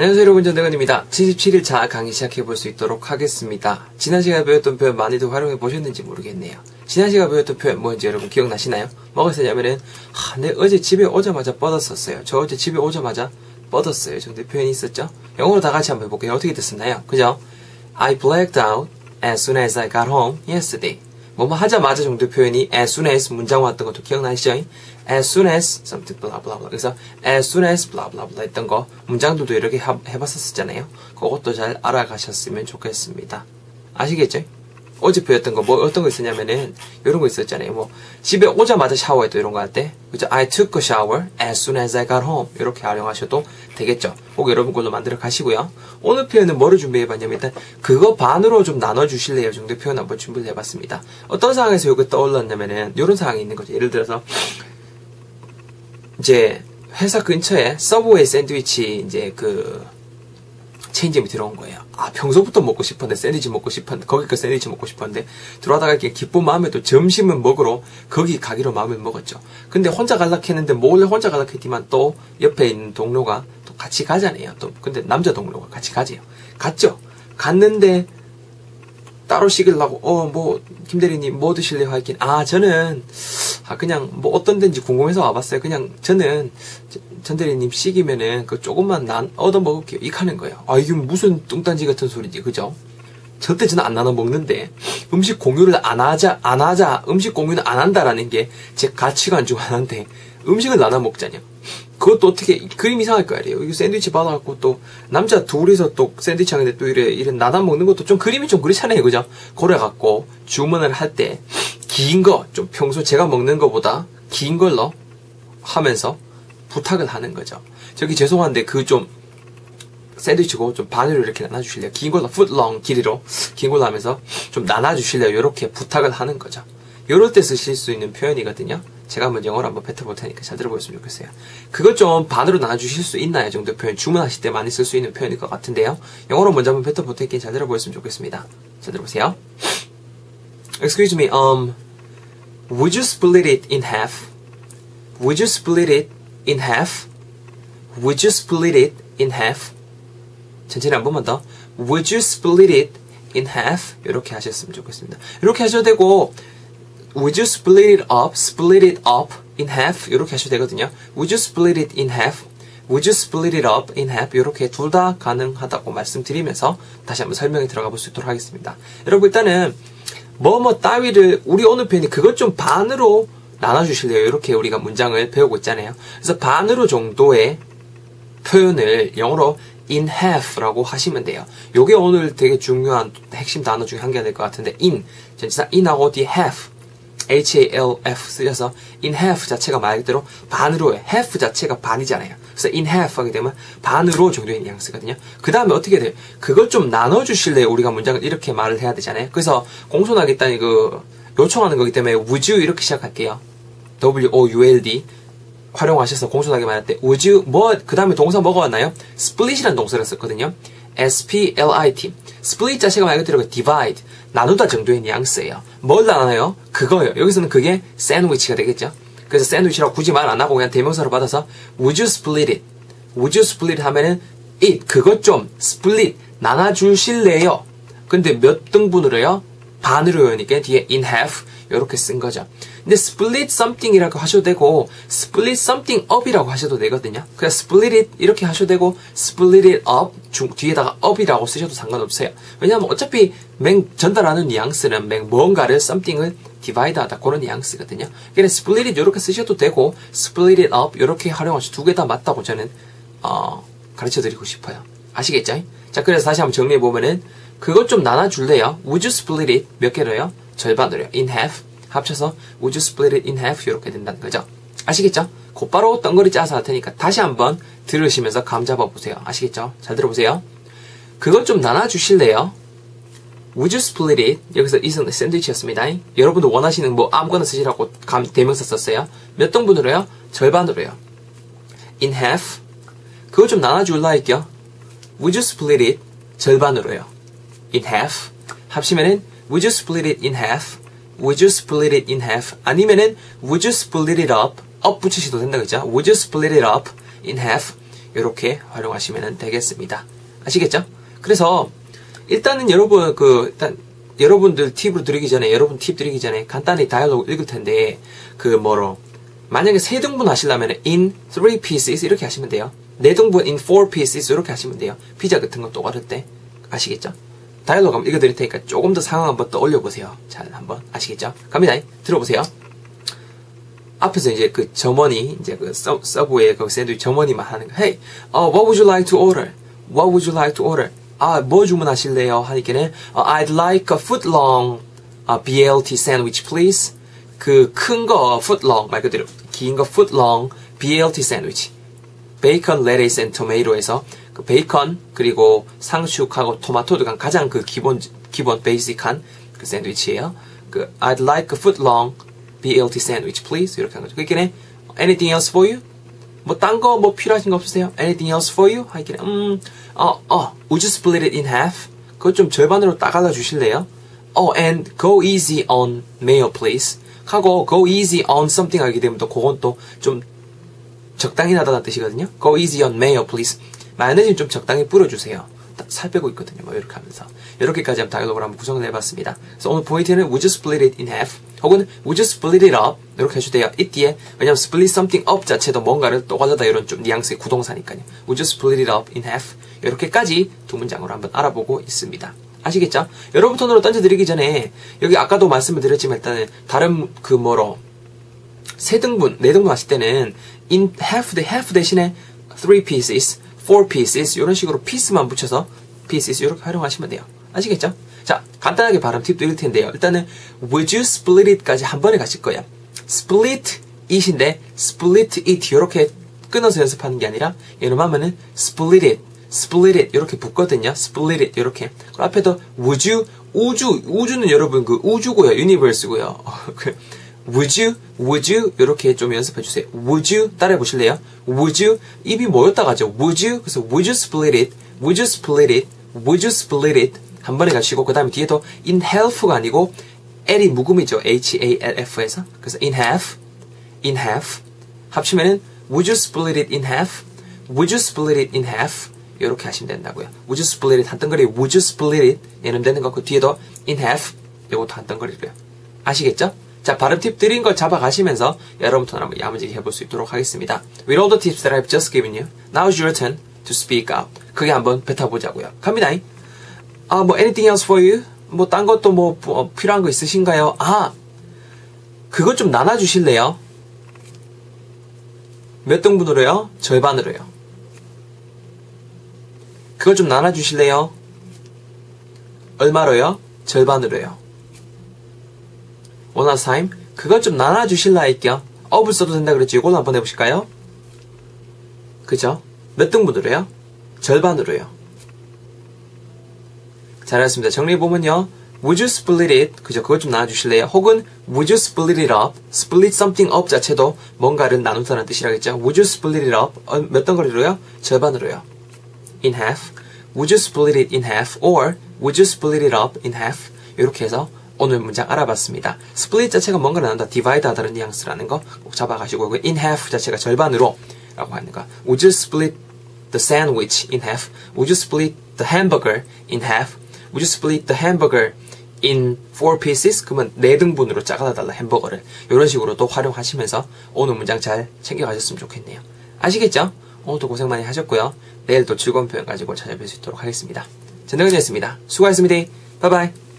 안녕하세요 여러분 전대건입니다. 77일차 강의 시작해볼 수 있도록 하겠습니다. 지난 시간에 배웠던 표현 많이들 활용해 보셨는지 모르겠네요. 지난 시간에 배웠던 표현 뭔지 여러분 기억나시나요? 뭐가 있었냐면은 하, 내 어제 집에 오자마자 뻗었었어요. 저 어제 집에 오자마자 뻗었어요. 정도 표현이 있었죠? 영어로 다 같이 한번 해볼게요. 어떻게 됐었나요? 그죠? I blacked out as soon as I got home yesterday. 뭐뭐 하자마자 정도 표현이 as soon as 문장 왔던 것도 기억나시죠? as soon as something blah blah blah 그래서 as soon as blah blah blah 했던 거 문장들도 이렇게 하, 해봤었잖아요. 그것도 잘 알아가셨으면 좋겠습니다. 아시겠죠? 어제 배웠던 거, 뭐, 어떤 거 있었냐면은, 이런 거 있었잖아요. 뭐, 집에 오자마자 샤워했도 이런 거 할 때, 그죠? I took a shower as soon as I got home. 이렇게 활용하셔도 되겠죠. 꼭 여러분 걸로 만들어 가시고요. 오늘 표현은 뭐를 준비해봤냐면, 일단, 그거 반으로 좀 나눠주실래요? 정도 표현 한번 준비를 해봤습니다. 어떤 상황에서 이거 떠올랐냐면은, 이런 상황이 있는 거죠. 예를 들어서, 이제, 회사 근처에 서브웨이 샌드위치, 이제 그, 체인점이 들어온 거예요. 아, 평소부터 먹고 싶었는데, 샌드위치 먹고 싶었는데, 거기까 그 샌드위치 먹고 싶었는데, 들어가다가 이렇게 기쁜 마음에 또 점심은 먹으러 거기 가기로 마음을 먹었죠. 근데 혼자 갈라 했는데, 몰래 혼자 갈라 했지만 또 옆에 있는 동료가 또 같이 가잖아요. 또, 근데 남자 동료가 같이 가지요. 갔죠. 갔는데, 따로 시키려고, 어, 뭐, 김대리님 뭐 드실래요? 하긴, 아, 저는, 아, 그냥 뭐 어떤 데인지 궁금해서 와봤어요. 그냥 저는 전 대리님 시기면은 그 조금만 난 얻어 먹을게요. 이 하는 거예요. 아, 이게 무슨 뚱딴지 같은 소리지. 그죠? 절대 저는 안 나눠 먹는데 음식 공유를 안 하자, 안 하자, 음식 공유는 안 한다라는 게 제 가치관 중 하나인데 음식을 나눠 먹자냐. 그것도 어떻게 그림 이상할 거 아니에요. 이거 샌드위치 받아갖고 또 남자 둘이서 또 샌드위치 하는데 또 이래 이래 나눠 먹는 것도 좀 그림이 좀 그렇잖아요, 그죠? 그래 갖고 주문을 할 때 긴 거 좀 평소 제가 먹는 거보다 긴 걸로 하면서 부탁을 하는 거죠. 저기 죄송한데 그 좀 샌드위치고 좀 반으로 이렇게 나눠주실래요? 긴 걸로 풋long 길이로 긴 걸로 하면서 좀 나눠주실래요? 이렇게 부탁을 하는 거죠. 이럴 때 쓰실 수 있는 표현이거든요. 제가 한번 영어로 한번 뱉어볼 테니까 잘 들어보셨으면 좋겠어요. 그것 좀 반으로 나눠주실 수 있나요? 정도 표현 주문하실 때 많이 쓸 수 있는 표현일 것 같은데요. 영어로 먼저 한번 뱉어볼 테니까 잘 들어보셨으면 좋겠습니다. 잘 들어보세요. Excuse me, um, would you split it in half? Would you split it in half? Would you split it in half? 천천히 한 번만 더. Would you split it in half? 이렇게 하셨으면 좋겠습니다. 이렇게 하셔도 되고, Would you split it up? Split it up in half? 이렇게 하셔도 되거든요. Would you split it in half? Would you split it up in half? 이렇게 둘 다 가능하다고 말씀드리면서 다시 한번 설명에 들어가 볼 수 있도록 하겠습니다. 여러분 일단은 뭐뭐 따위를 우리 오늘 표현이 그것 좀 반으로 나눠주실래요? 이렇게 우리가 문장을 배우고 있잖아요. 그래서 반으로 정도의 표현을 영어로 in half라고 하시면 돼요. 요게 오늘 되게 중요한 핵심 단어 중에 한 개가 될 것 같은데 in 전치사 in하고 뒤에 half H-A-L-F 쓰셔서 in half 자체가 말 그대로 반으로 해. half 자체가 반이잖아요. 그래서 in half 하게 되면 반으로 정도의 뉘앙스거든요. 그 다음에 어떻게 돼요? 그걸 좀 나눠주실래요? 우리가 문장을 이렇게 말을 해야 되잖아요. 그래서 공손하겠다니 그 요청하는 거기 때문에 would you 이렇게 시작할게요. W-O-U-L-D 활용하셔서 공손하게 말할 때 would you 뭐 그 다음에 동사 뭐가 왔나요? split이라는 동사를 썼거든요. S-P-L-I-T split 자체가 말 그대로 divide 나누다 정도의 뉘앙스예요. 뭘 나눠요? 그거요. 여기서는 그게 샌드위치가 되겠죠. 그래서 샌드위치라고 굳이 말 안 하고 그냥 대명사로 받아서 would you split it? would you split 하면은 it 그것 좀 split 나눠주실래요? 근데 몇 등분으로요? 반으로요니까 뒤에 in half 이렇게 쓴 거죠. 근데 split something이라고 하셔도 되고 split something up이라고 하셔도 되거든요. 그냥 split it 이렇게 하셔도 되고 split it up 중, 뒤에다가 up이라고 쓰셔도 상관없어요. 왜냐하면 어차피 맹 전달하는 뉘앙스는 맹 뭔가를 something을 디바이드하다 그런 뉘앙스거든요. 그래서 split it 이렇게 쓰셔도 되고 split it up 이렇게 활용하셔 두개 다 맞다고 저는 어, 가르쳐드리고 싶어요. 아시겠죠? 자 그래서 다시 한번 정리해 보면은 그것 좀 나눠줄래요? Would you split it 몇 개로요? 절반으로요. In half 합쳐서 Would you split it in half 이렇게 된다는 거죠. 아시겠죠? 곧바로 덩거리 짜서 할 테니까 다시 한번 들으시면서 감 잡아보세요. 아시겠죠? 잘 들어보세요. 그것 좀 나눠주실래요? Would you split it? 여기서 이은 샌드위치였습니다. 여러분도 원하시는 뭐 아무거나 쓰시라고 감, 대명사 썼어요. 몇 등분으로요? 절반으로요. In half. 그거 좀 나눠줄라 할게요. Would you split it? 절반으로요. In half. 합치면은 Would you split it in half? Would you split it in half? 아니면은 Would you split it up? up 붙이셔도 된다 그죠? Would you split it up in half? 이렇게 활용하시면 되겠습니다. 아시겠죠? 그래서 일단은 여러분 그 일단 여러분들 팁으로 드리기 전에 여러분 팁 드리기 전에 간단히 다이얼로그 읽을 텐데 그 뭐로 만약에 세 등분 하시려면 in three pieces 이렇게 하시면 돼요. 네 등분 in four pieces 이렇게 하시면 돼요. 피자 같은 거 똑같을 때 아시겠죠? 다이얼로그 한번 읽어드릴 테니까 조금 더 상황 한번 떠올려 보세요. 잘 한번 아시겠죠? 갑니다. 들어보세요. 앞에서 이제 그 점원이 이제 그 서, 서브웨이 그 샌드위치 점원이만 하는 거. Hey, uh, what would you like to order? What would you like to order? 아, 뭐 주문하실래요? 하니까는 uh, I'd like a foot long uh, BLT sandwich, please. 그 큰 거 foot long 말 그대로 긴 거 foot long BLT sandwich. 베이컨, 레이스 앤 토메이로에서 그 베이컨 그리고 상추하고 토마토 들어간 가장 그 기본 기본 베이직한 그 샌드위치예요. 그 I'd like a foot long BLT sandwich, please. 이렇게 한 거죠. 그러니까 anything else for you? 뭐 딴 거 뭐 필요하신 거 없으세요? Anything else for you? 하기는 음, 어, 어, would you split it in half? 그거 좀 절반으로 따갈라 주실래요? Oh, and go easy on mayo, please. 하고 go easy on something 하게 되면 또 그건 또 좀 적당히 나다는 뜻이거든요. Go easy on mayo, please. 마요네즈 좀 적당히 뿌려주세요. 살 빼고 있거든요. 뭐 이렇게 하면서 이렇게까지 한번 다이얼로그를 한번 구성을 해봤습니다. 그래서 오늘 포인트는 would you split it in half 혹은 would you split it up 이렇게 해도 돼요. 이 뒤에 왜냐면 split something up 자체도 뭔가를 또갈려다 이런 좀 뉘앙스의 구동사니까요. would you split it up in half 이렇게까지 두 문장으로 한번 알아보고 있습니다. 아시겠죠? 여러분 톤으로 던져드리기 전에 여기 아까도 말씀을 드렸지만 일단은 다른 그 뭐로 세 등분, 네 등분 하실 때는 in half 대 half 대신에 three pieces, four pieces 이런 식으로 piece만 붙여서 pieces 이렇게 활용하시면 돼요. 아시겠죠? 자, 간단하게 발음 팁도 읽을 텐데요. 일단은 would you split it까지 한 번에 가실 거예요. split it인데 split it 이렇게 끊어서 연습하는 게 아니라 얘는 하면은 split it, split it 이렇게 붙거든요. split it 이렇게. 그 앞에도 would you 우주 우주는 여러분 그 우주고요. universe고요. 그 would you, would you 이렇게 좀 연습해 주세요. would you 따라해 보실래요? would you 입이 모였다 가죠. would you 그래서 would you split it, would you split it, would you split it 한 번에 가시고 그 다음에 뒤에도 in half가 아니고 L이 묵음이죠. H-A-L-F에서 그래서 in half, in half 합치면은 would you split it in half, would you split it in half 이렇게 하시면 된다고요. would you split it 한 덩거리 would you split it 얘는 되는 거고 뒤에도 in half 이것도 한 덩거리고요. 아시겠죠? 자, 발음 팁 드린 걸 잡아가시면서 여러분부터 한번 야무지게 해볼 수 있도록 하겠습니다. With all the tips that I've just given you, now is your turn to speak out. 그게 한번 뱉어보자고요. 갑니다. 아, 뭐 anything else for you? 뭐 딴 것도 뭐 어, 필요한 거 있으신가요? 아, 그것 좀 나눠주실래요? 몇 등분으로요? 절반으로요. 그것 좀 나눠주실래요? 얼마로요? 절반으로요. 원하 타임 그것 좀 나눠주실라 할게요. 업을 써도 된다 그랬지. 이걸로 한번 해보실까요? 그죠? 몇 등분으로요? 절반으로요. 잘했습니다. 정리해보면요. Would you split it? 그죠? 그것 좀 나눠주실래요? 혹은 Would you split it up? Split something up 자체도 뭔가를 나눈다는 뜻이라겠죠? Would you split it up? 어, 몇 덩어리로요? 절반으로요. In half. Would you split it in half? Or Would you split it up in half? 이렇게 해서 오늘 문장 알아봤습니다. split 자체가 뭔가를 나눈다, divide 하다는 뉘앙스라는 거 꼭 잡아가시고 in half 자체가 절반으로 라고 하는 거. Would you split the sandwich in half? Would you split the hamburger in half? Would you split the hamburger in four pieces? 그러면 네 등분으로 잘라달라 햄버거를 이런 식으로 또 활용하시면서 오늘 문장 잘 챙겨가셨으면 좋겠네요. 아시겠죠? 오늘도 고생 많이 하셨고요. 내일 또 즐거운 표현 가지고 찾아뵐 수 있도록 하겠습니다. 전대근이었습니다. 수고하셨습니다. 바이바이.